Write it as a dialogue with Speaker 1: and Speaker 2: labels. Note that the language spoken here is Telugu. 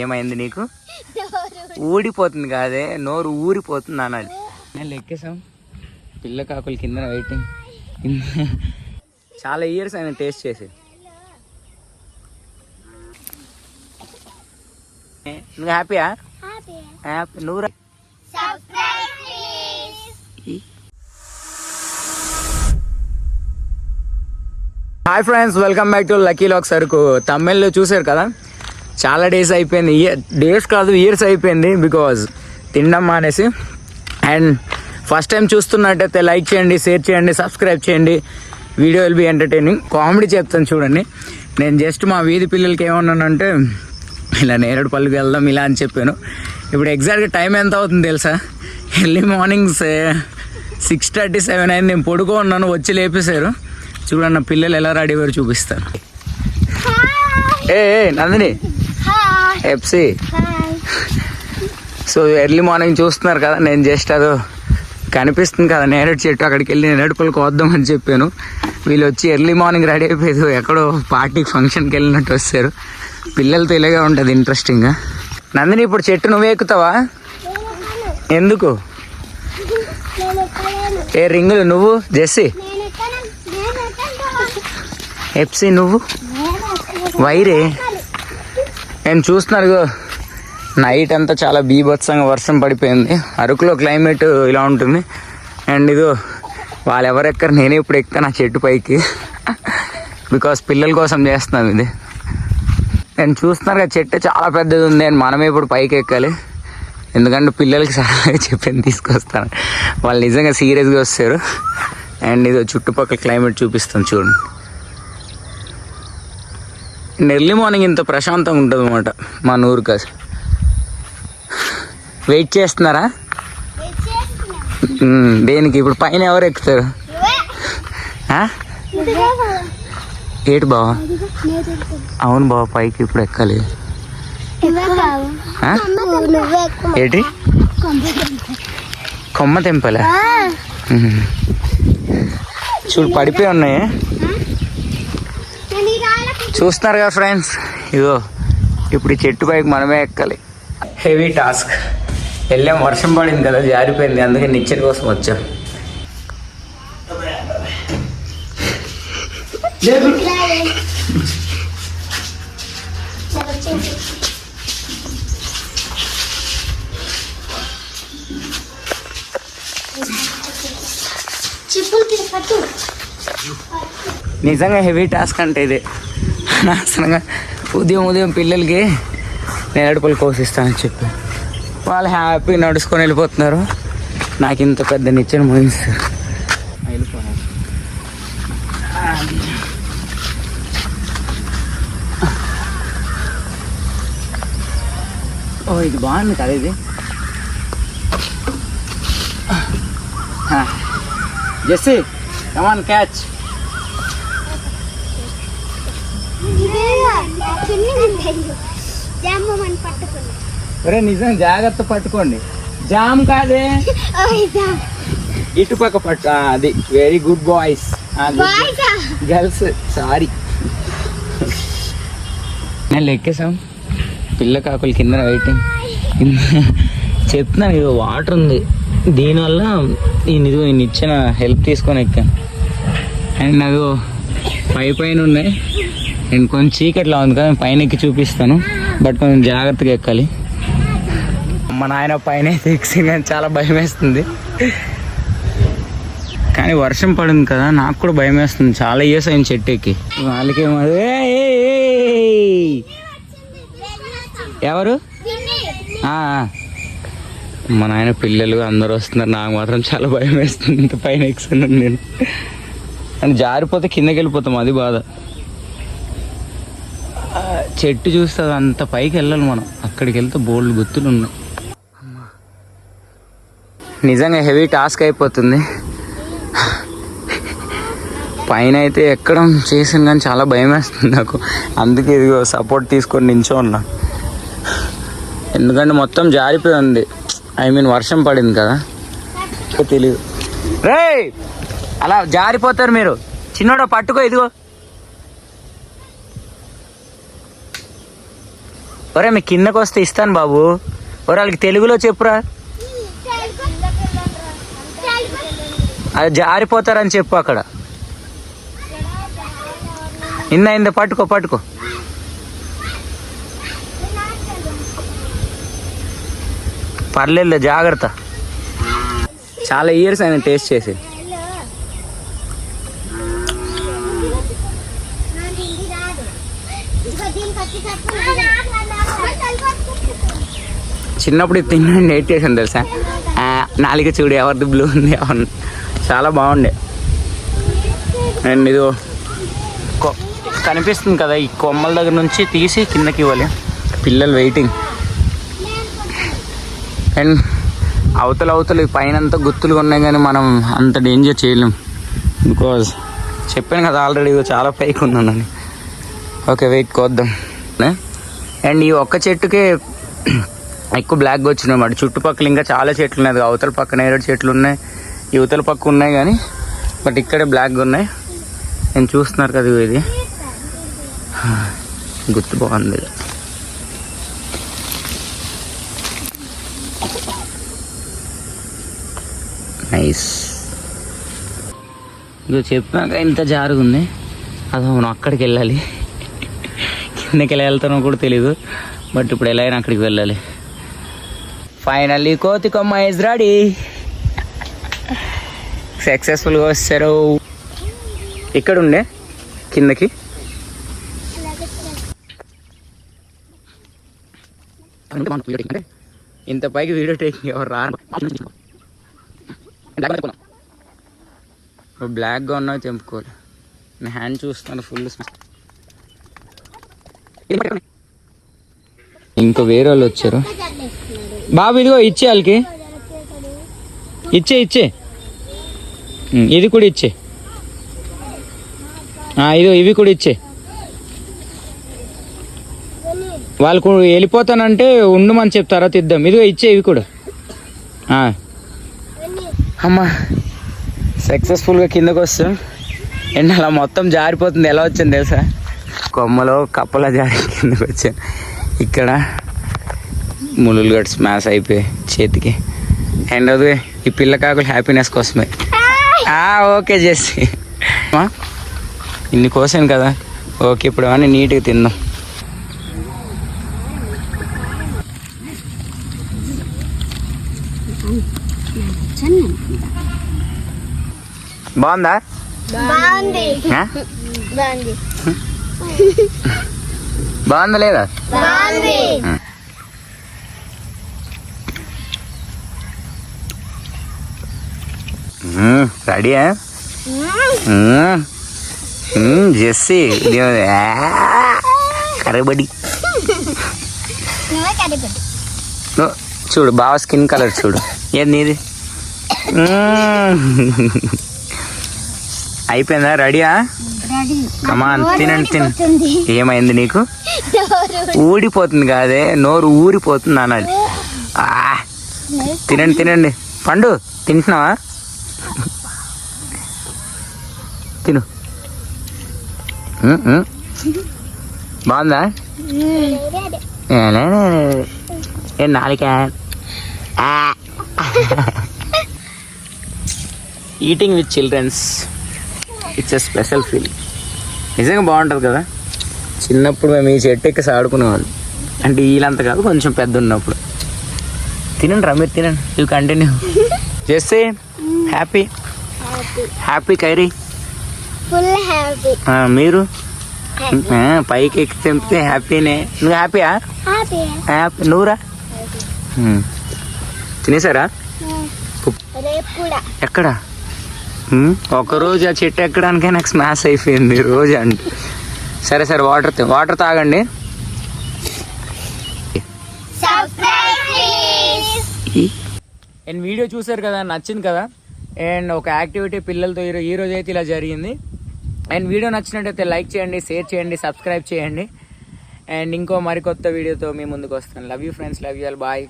Speaker 1: ఏమైంది నీకు? ఊడిపోతుంది కాదే నోరు ఊరిపోతుంది అన్నది నేను లెక్కేసాం పిల్ల కాకులు కింద వెయిటింగ్ చాలా ఇయర్స్ ఆయన టేస్ట్ చేసి. నువ్వు హ్యాపీయా హ్యాపీ నువ్వు hi friends welcome back to lucky lock సరుకు తమిళ్ళో చూసారు కదా? చాలా డేస్ అయిపోయింది. డేస్ కాదు ఇయర్స్ అయిపోయింది బికాజ్ తినడం మానేసి. అండ్ ఫస్ట్ టైం చూస్తున్నట్టయితే లైక్ చేయండి షేర్ చేయండి సబ్స్క్రైబ్ చేయండి. Video will be entertaining comedy చెప్తాను చూడండి. నేను జస్ట్ మా వీధి పిల్లలకి ఏమన్నానంటే ఇలా నేరేడు పల్లికి వెళ్దాం ఇలా అని చెప్పాను. ఇప్పుడు ఎగ్జాక్ట్గా టైం ఎంత అవుతుంది తెలుసా? Early morning six thirty seven అయింది. నేను పడుకో ఉన్నాను వచ్చి లేపేశారు. చూడన్న పిల్లలు ఎలా రెడీ అయ్యారు చూపిస్తాను. ఏ నందిని. ఎఫ్సి సో ఎర్లీ మార్నింగ్ చూస్తున్నారు కదా నేను జస్ట్ అదో కనిపిస్తుంది కదా నేరేడు చెట్టు అక్కడికి వెళ్ళి నేరేడు పళ్ళు కోద్దాం అని చెప్పాను. వీళ్ళు వచ్చి ఎర్లీ మార్నింగ్ రెడీ అయిపోయారు ఎక్కడో పార్టీ ఫంక్షన్కి వెళ్ళినట్టు వస్తారు. పిల్లలతో ఇలాగే ఉంటుంది ఇంట్రెస్టింగ్గా నందిని ఇప్పుడు చెట్టు నువ్వే ఎక్కుతావా? ఎందుకు? ఏ రింగులు నువ్వు జెస్సీ? ఎఫ్సి నువ్వు? వైరే? నేను చూస్తున్నారు నైట్ అంతా చాలా బీభత్సంగా వర్షం పడిపోయింది. అరకులో క్లైమేట్ ఇలా ఉంటుంది. అండ్ ఇదో వాళ్ళు ఎవరెక్కరు నేనే ఇప్పుడు ఎక్కుతాను ఆ చెట్టు పైకి. బికాస్ పిల్లల కోసం చేస్తున్నాం ఇది. నేను చూస్తున్నారు కదా చెట్టు చాలా పెద్దది ఉంది అండ్ మనమే ఇప్పుడు పైకి ఎక్కాలి. ఎందుకంటే పిల్లలకి సరదాగా చెప్పింది తీసుకొస్తాను. వాళ్ళు నిజంగా సీరియస్గా వస్తారు. అండ్ ఇది చుట్టుపక్కల క్లైమేట్ చూపిస్తాను చూడండి. ఎర్లీ మార్నింగ్ ఇంత ప్రశాంతంగా ఉంటుంది అనమాట మా నూరు కాదు వెయిట్ చేస్తున్నారా? దేనికి? ఇప్పుడు పైన ఎవరు ఎక్కుతారు? ఏటి బావా? అవును బావ పైకి ఇప్పుడు ఎక్కాలి? ఏటి? కొమ్మ తెంపలే. చూడు పడిపోయి ఉన్నాయి. చూస్తున్నారు కదా ఫ్రెండ్స్ ఇదో ఇప్పుడు ఈ చెట్టు పైకి మనమే ఎక్కాలి. హెవీ టాస్క్ వెళ్ళాం వర్షం పడింది కదా జారిపోయింది. అందుకే నిచ్చెన కోసం వచ్చాం. నిజంగా హెవీ టాస్క్ అంటే ఇది. అనవసరంగా ఉదయం ఉదయం పిల్లలకి నేను కోసిస్తానని చెప్పి. వాళ్ళు హ్యాపీ నడుచుకొని వెళ్ళిపోతున్నారు. నాకు ఇంత పెద్ద నిచ్చెన మోయిస్తారు వెళ్ళిపోయాను ఓ ఇది బాగుంది కదా ఇది. జెస్సీ కమాన్ క్యాచ్ ఒరే నిజం జాగ్రత్త పట్టుకోండి. జామ్ కాదే? ఇటుపక్క పట్టు అది very good boys girls sorry నేను లెక్కేసాం పిల్ల కాకులు కింద వెయిటింగ్ చెప్తున్నాను ఇది వాటర్ ఉంది. దీనివల్ల ఈ నిధు నేను ఇచ్చిన హెల్ప్ తీసుకొని ఎక్కాను. అండ్ నాకు పై పైన ఉన్నాయి. నేను కొంచెం చీకట్లో ఉంది కదా పైన ఎక్కి చూపిస్తాను. బట్ కొంచెం జాగ్రత్తగా ఎక్కాలి. మా నాయన పైన ఎక్కి కానీ చాలా భయం వేస్తుంది. కానీ వర్షం పడింది కదా నాకు కూడా భయం వేస్తుంది. చాలా ఇయర్స్ అయింది చెట్టు ఎక్కి. వాళ్ళకేమో ఎవరు? మా నాయన పిల్లలు అందరూ వస్తున్నారు. నాకు మాత్రం చాలా భయం వేస్తుంది. ఇంత పైన ఎక్కుతున్నాను నేను. అని జారిపోతే కిందకి వెళ్ళిపోతాం అది బాధ. చెట్టు చూస్తే అంత పైకి వెళ్ళాలి మనం. అక్కడికి వెళ్తే బోల్డ్ గుర్తులు ఉన్నాయి. నిజంగా హెవీ టాస్క్ అయిపోతుంది. పైన అయితే ఎక్కడం చేసింది కానీ చాలా భయం వేస్తుంది నాకు. అందుకే ఇదిగో సపోర్ట్ తీసుకొని నించో ఉన్నా. ఎందుకంటే మొత్తం జారిపోయి ఉంది. ఐ మీన్ వర్షం పడింది కదా. తెలియదు రే అలా జారిపోతారు మీరు. చిన్నోడ పట్టుకో ఇదిగో. ఒరే మీ కిందకు వస్తే ఇస్తాను బాబు. ఒరే వాళ్ళకి తెలుగులో చెప్పురా. అది జారిపోతారని చెప్పు అక్కడ. ఇంద ఇంద పట్టుకో పట్టుకో. పర్లేదు జాగ్రత్త. చాలా ఇయర్స్ ఆయన టేస్ట్ చేసి చిన్నప్పుడు ఇది తిన్నాను నేట్ చేసాను తెలుసా? నాలుగ చూడు ఎవరిది బ్లూ ఉంది ఎవరు చాలా బాగుండే. అండ్ ఇది కొ- కనిపిస్తుంది కదా ఈ కొమ్మల దగ్గర నుంచి తీసి కిందకి ఇవ్వాలి. పిల్లలు వెయిటింగ్ అండ్ అవతల అవతల పైన అంతా గుత్తులుగా ఉన్నాయి కానీ మనం అంత డేంజర్ చేయలేం. బికాజ్ చెప్పాను కదా ఆల్రెడీ చాలా పైకి ఉన్నానని ఓకే వెయిట్ కోద్దాం. అండ్ ఈ ఒక్క చెట్టుకే ఎక్కువ బ్లాక్గా వచ్చినాయి అన్నమాట. చుట్టుపక్కల ఇంకా చాలా చెట్లు ఉన్నాయి. అవతల పక్కన ఏడు చెట్లు ఉన్నాయి. యువతల పక్క ఉన్నాయి కానీ బట్ ఇక్కడే బ్లాక్గా ఉన్నాయి. నేను చూస్తున్నారు కదా ఇది. గుర్తు బాగుంది. నైస్ ఇదో చెప్పాక ఇంత జారుగుంది. అది మనం అక్కడికి వెళ్ళాలి. కిందకి ఎలా వెళ్తానో కూడా తెలీదు. బట్ ఇప్పుడు ఎలా అయినా అక్కడికి వెళ్ళాలి. ఫైనల్లీ కోతి కొమ్మ ఇస్ రెడీ సక్సెస్ఫుల్గా వచ్చారు. ఇక్కడ ఉండే కిందకి ఇంత పైకి వీడియో టేకింగ్ ఎవరు రా బ్లాక్గా ఉన్నావు తెంపుకోవాలి. నేను హ్యాండ్ చూస్తాను ఫుల్ ఇంకో వేరే వాళ్ళు వచ్చారు. బాబు ఇదిగో ఇచ్చే వాళ్ళకి. ఇచ్చే ఇచ్చే. ఇది కూడా ఇచ్చే. ఆ, ఇదిగో ఇవి కూడా ఇచ్చే. వాళ్ళకు వెళ్ళిపోతానంటే ఉండమని చెప్తారా తిద్దాం. ఇదిగో ఇచ్చే ఇవి కూడా. అమ్మా సక్సెస్ఫుల్గా కిందకు వస్తాం. అండ్ అలా మొత్తం జారిపోతుంది ఎలా వచ్చింది తెలుసా? కొమ్మలో కప్పల జారి కిందకు వచ్చాను. ఇక్కడ ములులు గట్స్ మ్యాస్ అయిపోయి చేతికి. అండ్ అది ఈ పిల్ల కాకులు హ్యాపీనెస్ కోసమే. ఓకే చేసి ఇన్ని కోసాను కదా. ఓకే ఇప్పుడు అని నీట్గా తిందాం? బాగుంది?
Speaker 2: బాగుందా.
Speaker 1: లేదా
Speaker 2: బాగుంది
Speaker 1: మ్మ్, రెడీయా? జెస్సీ నో, చూడు బాగా స్కిన్ కలర్ చూడు. ఏది నీది. అయిపోయిందా? రెడీయా? కమాన్ తినండి తినండి ఏమైంది నీకు? ఊడిపోతుంది కాదే నోరు ఊరిపోతుంది అన్నది ఆ, తినండి తినండి. పండు తింటున్నావా? తిను. బాగుందా? ఏ నాలుక. Eating with childrens it's a special feel నిజంగా బాగుంటుంది కదా? చిన్నప్పుడు మేము ఈ చెట్టు ఎక్కేసి ఆడుకునేవాళ్ళు అంటే వీళ్ళంత కాదు కొంచెం పెద్ద ఉన్నప్పుడు. తినండి రా మీరు తినండి. యూ కంటిన్యూ చేస్తే హ్యాపీ. హ్యాపీ కైరీ.
Speaker 2: ఫుల్ హ్యాపీ
Speaker 1: మీరు? ఆ, పైకి ఎక్కి తెంపితే హ్యాపీనే. నువ్వు హ్యాపీయా?
Speaker 2: హ్యాపీ.
Speaker 1: నువ్వురా. తినేసారా? ఎక్కడ? రోజు ఆ చెట్టు ఎక్కడానికే నాకు స్మాష్ అయిపోయింది రోజు అంటే. సరే సరే వాటర్ వాటర్ తాగండి.
Speaker 2: సబ్స్క్రైబ్ ప్లీజ్
Speaker 1: అండ్ వీడియో చూసారు కదా నచ్చింది కదా? అండ్ ఒక యాక్టివిటీ పిల్లలతో ఈరో- ఈ రోజు అయితే ఇలా జరిగింది. అండ్ వీడియో నచ్చినట్టయితే లైక్ చేయండి షేర్ చేయండి సబ్స్క్రైబ్ చేయండి. అండ్ ఇంకో మరికొత్త వీడియోతో మీ ముందుకు వస్తాను. Love you friends love you all bye